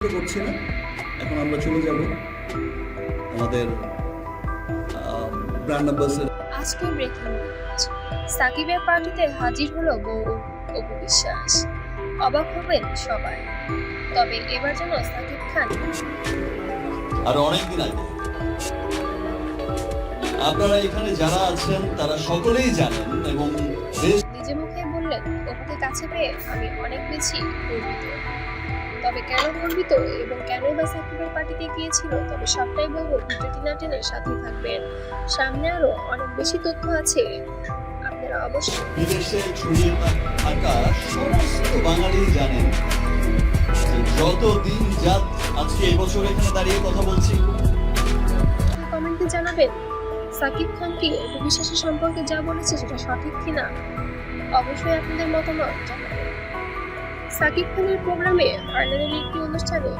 করছি না। এখন আমরা চলে যাব আমাদের ব্র্যান্ড অ্যাম্বাসেডর আজকে ব্রেকিং নিউজ সাকিবের পার্টিতে হাজির হলো বউ অপু বিশ্বাস। অবাক হবেন সবাই। তবে এবার যেন সাকিব খান। আর অনেকদিন আগে। আপনারা এখানে যারা আছেন তারা সকলেই জানেন এবং নিজে মুখে বললেন অপুকে কাছে পেয়ে আমি অনেক বেশি গর্বিত। তবে কেন গর্বিত এবং কেন বা সাকিবের পার্টিতে গিয়েছিল? তবে সবটাই বলব ভিডিওটি না টেনে সাথে থাকবেন সামনে আরও অনেক বেশি তথ্য আছে আপনারা অবশ্যই বিদেশে ছড়িয়ে থাকা সমস্ত বাঙালি জানেন যে যত আজকে এই বছর এখানে দাঁড়িয়ে কথা বলছি। কমেন্টে জানাবেন সাকিব খান কি অপু বিশ্বাসের সম্পর্কে যা বলেছে সেটা সঠিক কিনা? অবশ্যই আপনাদের মতামত জানাবেন। সাকিব খানের প্রোগ্রামে ফাইনালের একটি অনুষ্ঠানে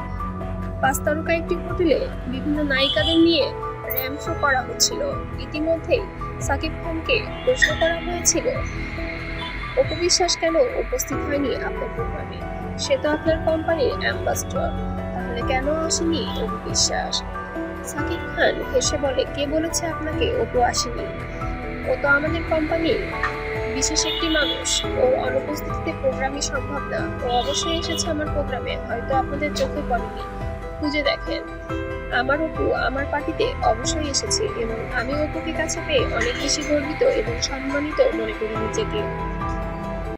পাঁচ তারকা একটি হোটেলে বিভিন্ন নায়িকাদের নিয়ে র্যাম্প শো করা হচ্ছিল। ইতিমধ্যেই সাকিব খানকে প্রশ্ন করা হয়েছিল অপু বিশ্বাস কেন উপস্থিত হয়নি আপনার প্রোগ্রামে? সে তো আপনার কোম্পানির অ্যাম্বাসডর, তাহলে কেন আসেনি অপু বিশ্বাস সাকিব খান হেসে বলে, কে বলেছে আপনাকে অপু আসেনি? ও তো আমাদের কোম্পানির বিশেষ একটি মানুষ ও অনুপস্থিতিতে প্রোগ্রামই সম্ভব না। ও অবশ্যই এসেছে আমার প্রোগ্রামে, হয়তো আপনাদের চোখে পড়েনি। খুঁজে দেখেন। আমার অপু আমার পার্টিতে অবশ্যই এসেছে এবং আমি অপুকে কাছে পেয়ে অনেক বেশি গর্বিত এবং সম্মানিত মনে করি নিজেকে।